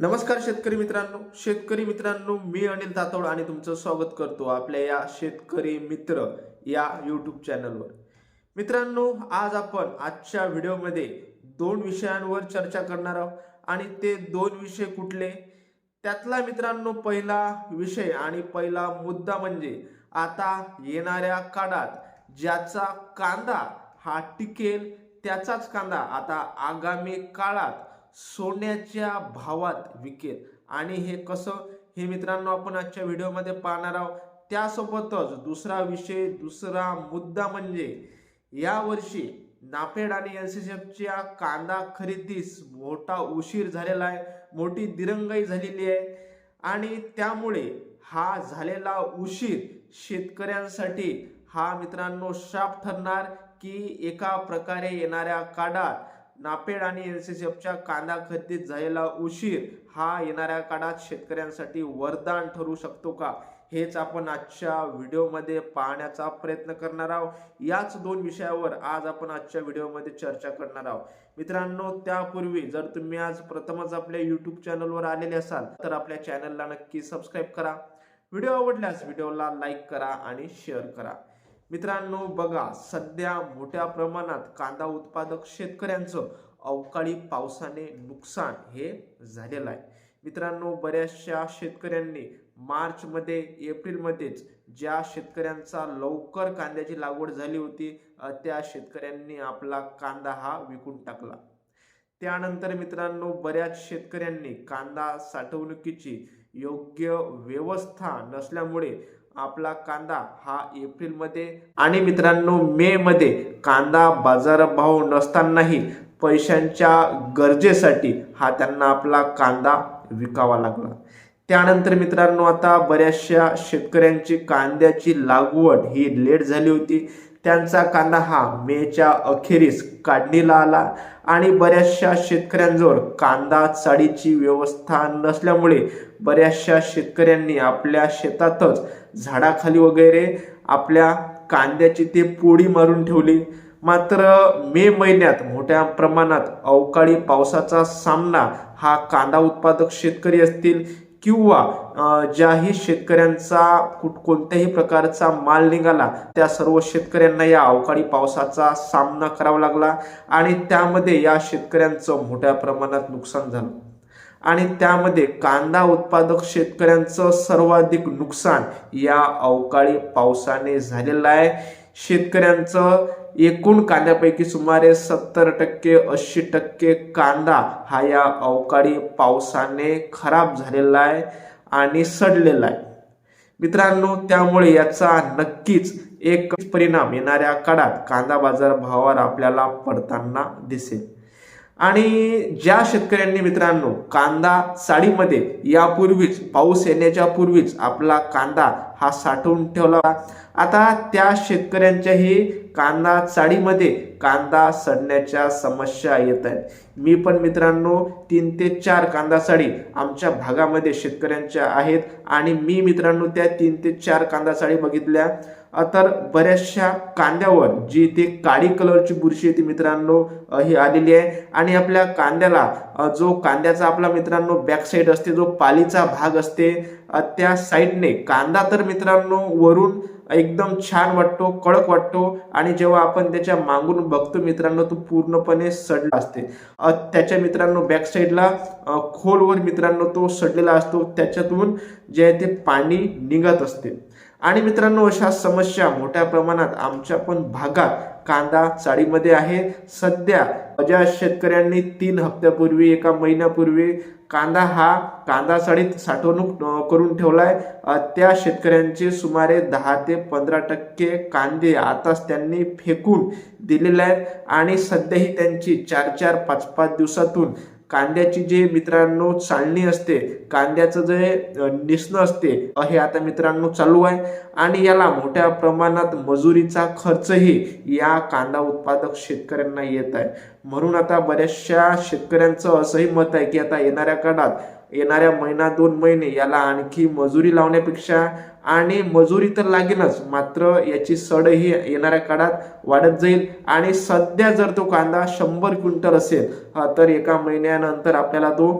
नमस्कार शेतकरी मित्रांनो. शेतकरी मित्रांनो मी अनिल तातोड आणि तुमचं स्वागत करतो आपल्या या शेतकरी मित्र या यूट्यूब चॅनलवर मित्रांनो आज आपण आजच्या व्हिडिओमध्ये दोन विषयांवर चर्चा करणार आहोत आणि ते दोन विषय कुठले? त्यातला मित्रांनो पहिला विषय आणि पहिला मुद्दा म्हणजे आता येणाऱ्या काळात ज्याचा कांदा हा टिकेल त्याचाच कांदा आता आगामी काळात सोन्याच्या भावात विकेल. आणि हे कसं? हे मित्रांनो आपण आजच्या व्हिडिओमध्ये पाहणार आहोत. त्यासोबतच दुसरा विषय दुसरा मुद्दा म्हणजे यावर्षी नाफेड आणि एन सी एफच्या कांदा खरेदीस मोठा उशीर झालेला आहे. मोठी दिरंगाई झालेली आहे. आणि त्यामुळे हा झालेला उशीर शेतकऱ्यांसाठी हा मित्रांनो शाप ठरणार की एका प्रकारे येणाऱ्या काळात नापेड आणि एन सी च्या कांदा खरेदीत झालेला उशीर हा येणाऱ्या काळात शेतकऱ्यांसाठी वरदान ठरू शकतो का? हेच आपण आजच्या व्हिडिओमध्ये पाहण्याचा प्रयत्न करणार आहोत. याच दोन विषयावर आज आपण आजच्या व्हिडिओमध्ये चर्चा करणार आहोत. मित्रांनो त्यापूर्वी जर तुम्ही आज प्रथमच आपल्या युट्यूब चॅनलवर आलेले असाल तर आपल्या चॅनलला नक्की सबस्क्राईब करा. व्हिडिओ आवडल्यास व्हिडिओला लाईक करा आणि शेअर करा. मित्रांनो बघा सध्या मोठ्या प्रमाणात कांदा उत्पादक शेतकऱ्यांचं अवकाळी पावसाने नुकसान हे झालेलं आहे. मित्रांनो बऱ्याचशा शेतकऱ्यांनी मार्चमध्ये एप्रिलमध्येच ज्या शेतकऱ्यांचा लवकर कांद्याची लागवड झाली होती त्या शेतकऱ्यांनी आपला कांदा हा विकून टाकला. त्यानंतर मित्रांनो बऱ्याच शेतकऱ्यांनी कांदा साठवणुकीची योग्य व्यवस्था नसल्यामुळे आपला कांदा हा एप्रिलमध्ये आणि मित्रांनो मे मध्ये कांदा बाजारभाव नसतानाही पैशांच्या गरजेसाठी हा त्यांना आपला कांदा विकावा लागला. त्यानंतर मित्रांनो आता बऱ्याचशा शेतकऱ्यांची कांद्याची लागवड ही लेट झाली होती. त्यांचा कांदा हा मेच्या अखेरीस काढणीला आला आणि बऱ्याचशा शेतकऱ्यांजवळ कांदा चाळीची व्यवस्था नसल्यामुळे बऱ्याचशा शेतकऱ्यांनी आपल्या शेतातच झाडाखाली वगैरे आपल्या कांद्याची ते पोळी मारून ठेवली. मात्र मे महिन्यात मोठ्या प्रमाणात अवकाळी पावसाचा सामना हा कांदा उत्पादक शेतकरी असतील किंवा ज्याही शेतकऱ्यांचा कुठ कोणत्याही प्रकारचा माल निघाला त्या सर्व शेतकऱ्यांना या अवकाळी पावसाचा सामना करावा लागला आणि त्यामध्ये या शेतकऱ्यांचं मोठ्या प्रमाणात नुकसान झालं. आणि त्यामध्ये कांदा उत्पादक शेतकऱ्यांचं सर्वाधिक नुकसान या अवकाळी पावसाने झालेलं आहे. शेतकऱ्यांचं एकूण कांद्यापैकी सुमारे सत्तर टक्के ऐंशी टक्के कांदा हा या अवकाळी पावसाने खराब झालेला आहे आणि सडलेला आहे. मित्रांनो त्यामुळे याचा नक्कीच एक परिणाम येणाऱ्या काळात कांदा बाजार भावावर आपल्याला पडताना दिसेल. आणि ज्या शेतकऱ्यांनी मित्रांनो कांदा साडीमध्ये यापूर्वीच पाऊस येण्याच्या पूर्वीच आपला कांदा हा साठवून ठेवला. आता त्या शेतकऱ्यांच्याही कांदा चाळीमध्ये कांदा सडण्याच्या समस्या येत आहेत. मी पण मित्रांनो तीन ते चार कांदा साडी आमच्या भागामध्ये शेतकऱ्यांच्या आहेत आणि मी मित्रांनो त्या तीन ते चार कांदा साडी बघितल्या. तर बऱ्याचशा कांद्यावर जी ते काळी कलरची बुरशी येते मित्रांनो ही आलेली आहे. आणि आपल्या कांद्याला जो कांद्याचा आपला मित्रांनो बॅक साईड असते जो पालीचा भाग असते त्या साईडने कांदा तर मित्रांनो वरून एकदम छान वाटतो कडक वाटतो आणि जेव्हा आपण त्याच्या मागून बघतो मित्रांनो तो पूर्णपणे सडला असते. त्याच्या मित्रांनो बॅक साईडला खोलवर मित्रांनो तो सडलेला असतो. त्याच्यातून जे आहे ते पाणी निघत असते. आणि मित्रांनो अशा समस्या मोठ्या प्रमाणात आमच्या पण भागात कांदा चाळीमध्ये आहे. सध्या ज्या शेतकऱ्यांनी तीन हप्त्यापूर्वी एका महिन्यापूर्वी कांदा हा कांदा साडीत साठवणूक करून ठेवलाय. आहे त्या शेतकऱ्यांचे सुमारे दहा ते पंधरा टक्के कांदे आताच त्यांनी फेकून दिलेले आहेत आणि सध्याही त्यांची चार चार पाच पाच दिवसातून कांद्याची जे मित्रांनो चालणी असते कांद्याचं जे निसणं असते हे आता मित्रांनो चालू आहे. आणि याला मोठ्या प्रमाणात मजुरीचा खर्चही या कांदा उत्पादक शेतकऱ्यांना येत आहे. म्हणून आता बऱ्याचशा शेतकऱ्यांचं असंही मत आहे की आता येणाऱ्या काळात येणाऱ्या महिना दोन महिने याला आणखी मजुरी लावण्यापेक्षा आणि मजुरी तर लागेलच मात्र याची सडही येणाऱ्या काळात वाढत जाईल. आणि सध्या जर तो कांदा शंभर क्विंटल असेल तर एका महिन्यानंतर आपल्याला तो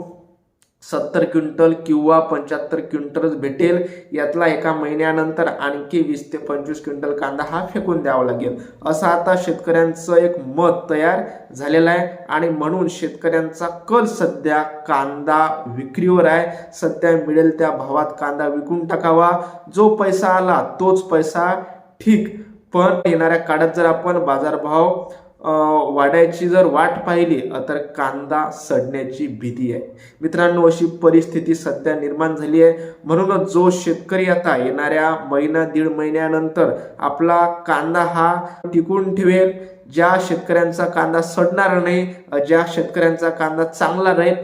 सत्तर क्विंटल किंवा पंच्याहत्तर क्विंटलच भेटेल. यातला एका महिन्यानंतर आणखी वीस ते पंचवीस क्विंटल कांदा हा फेकून द्यावा लागेल. असं आता शेतकऱ्यांचं एक मत तयार झालेलं आहे. आणि म्हणून शेतकऱ्यांचा कल सध्या कांदा विक्रीवर आहे. सध्या मिळेल त्या भावात कांदा विकून टाकावा. जो पैसा आला तोच पैसा ठीक. पण येणाऱ्या काळात जर आपण बाजारभाव वाढायची जर वाट पाहिली तर कांदा सडण्याची भीती आहे. मित्रांनो अशी परिस्थिती सध्या निर्माण झाली आहे. म्हणूनच जो शेतकरी आता येणाऱ्या महिना दीड महिन्यानंतर आपला कांदा हा टिकून ठेवेल ज्या शेतकऱ्यांचा कांदा सडणार नाही ज्या शेतकऱ्यांचा कांदा चांगला राहील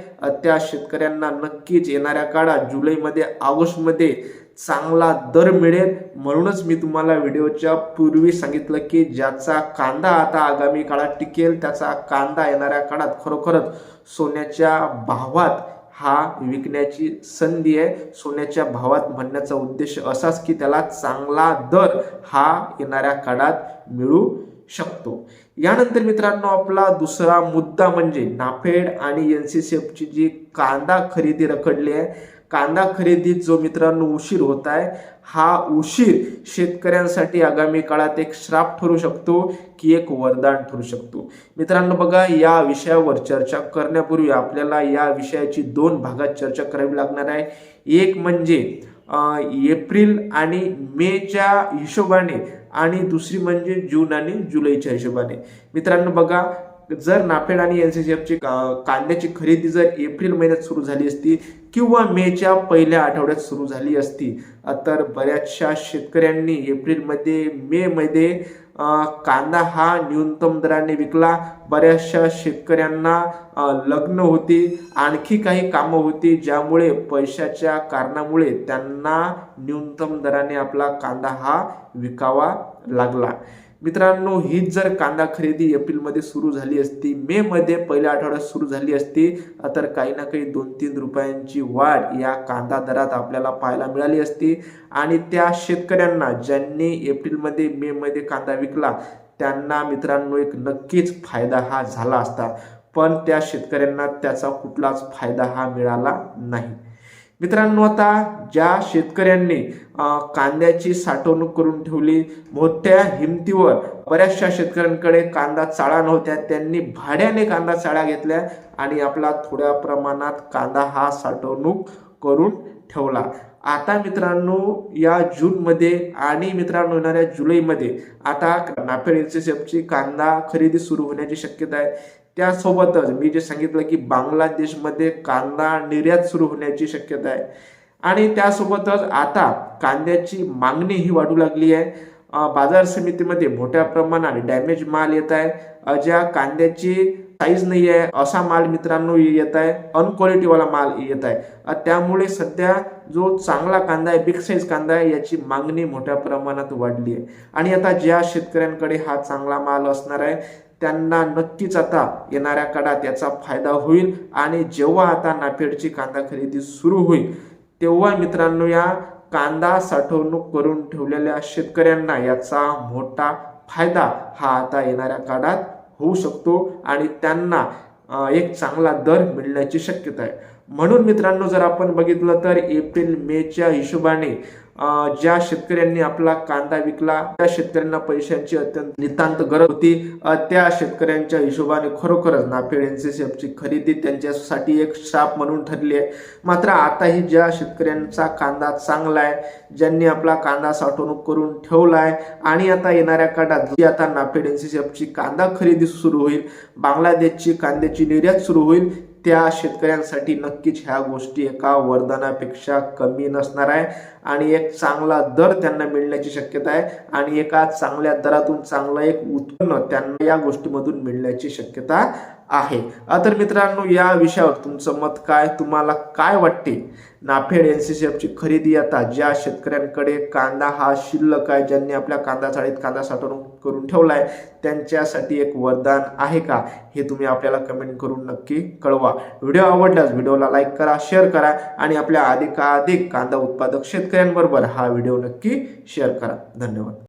त्या शेतकऱ्यांना नक्कीच येणाऱ्या काळात जुलैमध्ये ऑगस्टमध्ये चांगला दर मिळेल. म्हणूनच मी तुम्हाला व्हिडिओच्या पूर्वी सांगितलं की ज्याचा कांदा आता आगामी काळात टिकेल त्याचा कांदा येणाऱ्या काळात खरोखरच सोन्याच्या भावात हा विकण्याची संधी आहे. सोन्याच्या भावात म्हणण्याचा उद्देश असाच की त्याला चांगला दर हा येणाऱ्या काळात मिळू शकतो. यानंतर मित्रांनो आपला दुसरा मुद्दा म्हणजे नाफेड आणि एन सी सी एफची जी कांदा खरेदी रखडली आहे कांदा खरेदीत जो मित्रांनो उशीर होत आहे हा उशीर शेतकऱ्यांसाठी आगामी काळात एक श्राप ठरू शकतो की एक वरदान ठरू शकतो. मित्रांनो बघा या विषयावर चर्चा करण्यापूर्वी आपल्याला या विषयाची दोन भागात चर्चा करावी लागणार आहे. एक म्हणजे एप्रिल आणि मेच्या हिशोबाने आणि दुसरी म्हणजे जून आणि जुलैच्या हिशोबाने. मित्रांनो बघा जर नाफेड आणि एन सी सी एफची कांद्याची खरेदी जर एप्रिल महिन्यात सुरू झाली असती किंवा मेच्या पहिल्या आठवड्यात सुरू झाली असती तर बऱ्याचशा शेतकऱ्यांनी एप्रिलमध्ये मेमध्ये कांदा हा न्यूनतम दराने विकला. बऱ्याचशा शेतकऱ्यांना लग्न होती आणखी काही कामं होती ज्यामुळे पैशाच्या कारणामुळे त्यांना न्यूनतम दराने आपला कांदा हा विकावा लागला. मित्रांनो हीच जर कांदा खरेदी एप्रिलमध्ये सुरू झाली असती मे मध्ये पहिल्या आठवड्यात सुरू झाली असती तर काही ना काही दोन तीन रुपयांची वाढ या कांदा दरात आपल्याला पाहायला मिळाली असती. आणि त्या शेतकऱ्यांना ज्यांनी एप्रिलमध्ये मे मध्ये कांदा विकला त्यांना मित्रांनो एक नक्कीच फायदा हा झाला असता. पण त्या शेतकऱ्यांना त्याचा कुठलाच फायदा हा मिळाला नाही. मित्रांनो आता ज्या शेतकऱ्यांनी कांद्याची साठवणूक करून ठेवली मोठ्या हिमतीवर बऱ्याचशा शेतकऱ्यांकडे कांदा चाळा नव्हत्या त्यांनी भाड्याने कांदा चाळ्या घेतल्या आणि आपला थोड्या प्रमाणात कांदा हा साठवणूक करून ठेवला. आता मित्रांनो या जूनमध्ये आणि मित्रांनो येणाऱ्या जुलैमध्ये आता नाफेड एनसीसीएफची कांदा खरेदी सुरू होण्याची शक्यता आहे. त्यासोबतच मी जे सांगितलं की बांगलादेशमध्ये कांदा निर्यात सुरू होण्याची शक्यता आहे. आणि त्यासोबतच आता कांद्याची मागणी ही वाढू लागली आहे. बाजार समितीमध्ये मोठ्या प्रमाणात डॅमेज माल येत आहे. ज्या कांद्याची साईज नाही आहे असा माल मित्रांनो येत आहे. अनक्वालिटीवाला माल येत आहे. त्यामुळे सध्या जो चांगला कांदा आहे बिग साईज कांदा आहे याची मागणी मोठ्या प्रमाणात वाढली आहे. आणि आता ज्या शेतकऱ्यांकडे हा चांगला माल असणार आहे त्यांना नक्कीच आता येणाऱ्या काळात याचा फायदा होईल आणि जेव्हा आता नाफेडची कांदा खरेदी सुरू होईल तेव्हा मित्रांनो या कांदा साठवणूक करून ठेवलेल्या शेतकऱ्यांना याचा मोठा फायदा हा आता येणाऱ्या काळात होऊ शकतो आणि त्यांना एक चांगला दर मिळण्याची शक्यता आहे. म्हणून मित्रांनो जर आपण बघितलं तर एप्रिल मेच्या हिशोबाने ज्या शेतकऱ्यांनी आपला कांदा विकला त्या शेतकऱ्यांना पैशांची अत्यंत नितांत गरज होती. त्या शेतकऱ्यांच्या हिशोबाने खरोखरच नाफेड एनसीसीएफची खरेदी त्यांच्यासाठी एक श्राप म्हणून ठरली आहे. मात्र आताही ज्या शेतकऱ्यांचा कांदा चांगला आहे ज्यांनी आपला कांदा साठवणूक करून ठेवला आहे आणि आता येणाऱ्या काळात जी आता नाफेड एनसीसीएफची कांदा खरेदी सुरू होईल बांगलादेशची कांद्याची निर्यात सुरू होईल त्या शेतकऱ्यांसाठी नक्कीच ह्या गोष्टी एका वरदानापेक्षा कमी नसणार आहे. आणि एक चांगला दर त्यांना मिळण्याची शक्यता आहे. आणि एका चांगल्या दरातून चांगलं एक उत्पन्न त्यांना या गोष्टीमधून मिळण्याची शक्यता आहे. तर मित्रांनो या विषयावर तुमचं मत काय? तुम्हाला काय वाटते? नाफेड एन सी सी एफची खरेदी आता ज्या शेतकऱ्यांकडे कांदा हा शिल्लक आहे ज्यांनी आपल्या कांदा चाळीत कांदा साठवणूक करून ठेवला आहे त्यांच्यासाठी एक वरदान आहे का? हे तुम्ही आपल्याला कमेंट करून नक्की कळवा. व्हिडिओ आवडल्यास व्हिडिओला लाईक करा शेअर करा आणि आपल्या अधिकाधिक कांदा उत्पादक शेतकऱ्यांबरोबर हा व्हिडिओ नक्की शेअर करा. धन्यवाद.